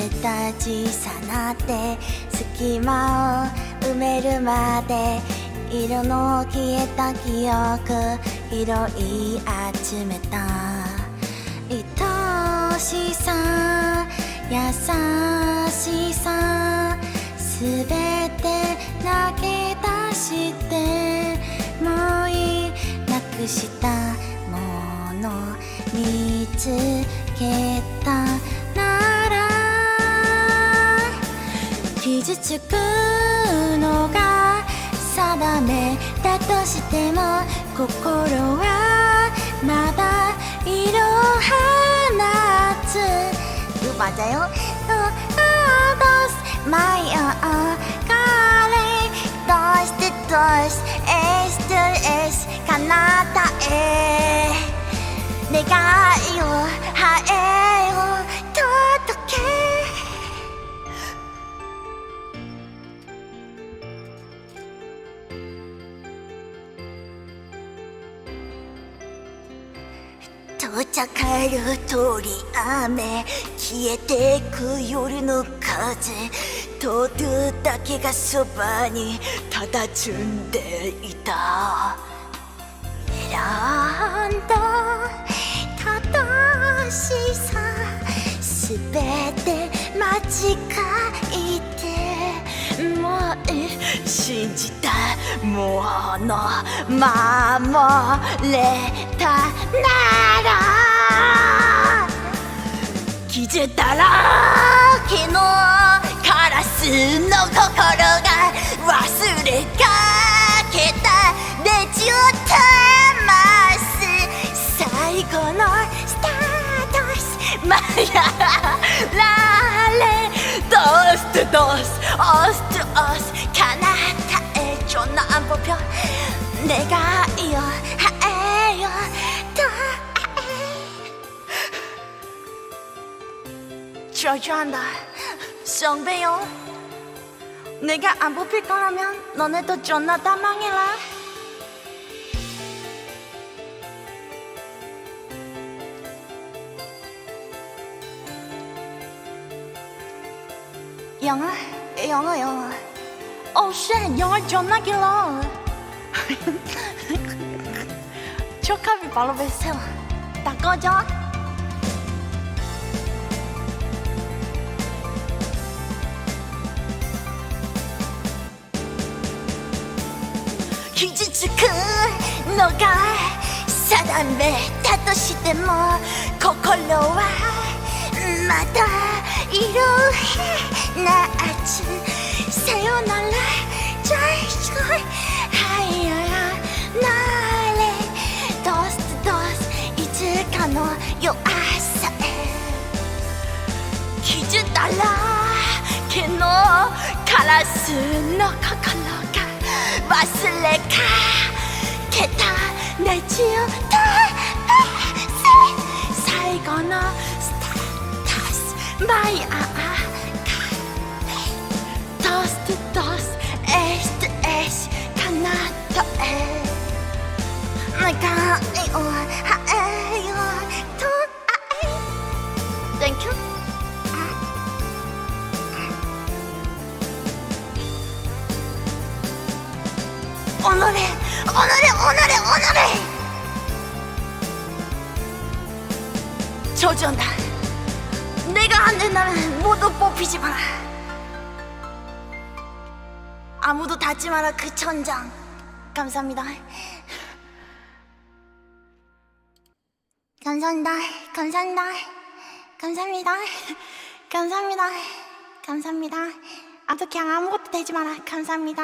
絶対小さな手隙間を埋めるまで色の消えた記憶拾い集めた愛しさ優しさすべて投げ出してもういなくしたもの見つけた傷つくのが定めだとしても心はまだ色放つ。ルパだよ my own calling どうしてどうして S to S へ願いを生えお茶から通り雨消えてく夜の風とるだけがそばにただずんでいた選んだ正しさすべて間違いだもう信じたもの守れたなら傷だらけのカラスの心が忘れかけた。レジオタマス最後のスタートスマヤラレドストドスオスト 화안뽑혀내가이어하에요. 더. 저주한다. 성배요. 내가 안 뽑힐 거라면 너네도 존나 다 망해라. 영어 영어 영어 오쉣 영어 존나 길어 Çok abi bana versene. Dakika hocam. 傷つくのが定めだとしても心はまだいる夏さよなら大丈夫はいカラスの心が忘れかけたねじをと最後のスタートスマイア 오늘의 오늘의 오늘의! 저주한다. 내가 안 된다면 모두 뽑히지 마라. 아무도 닿지 마라 그 천장. 감사합니다. 감사합니다. 감사합니다. 감사합니다. 감사합니다. 감사합니다. 그냥 아무것도 되지 마라. 감사합니다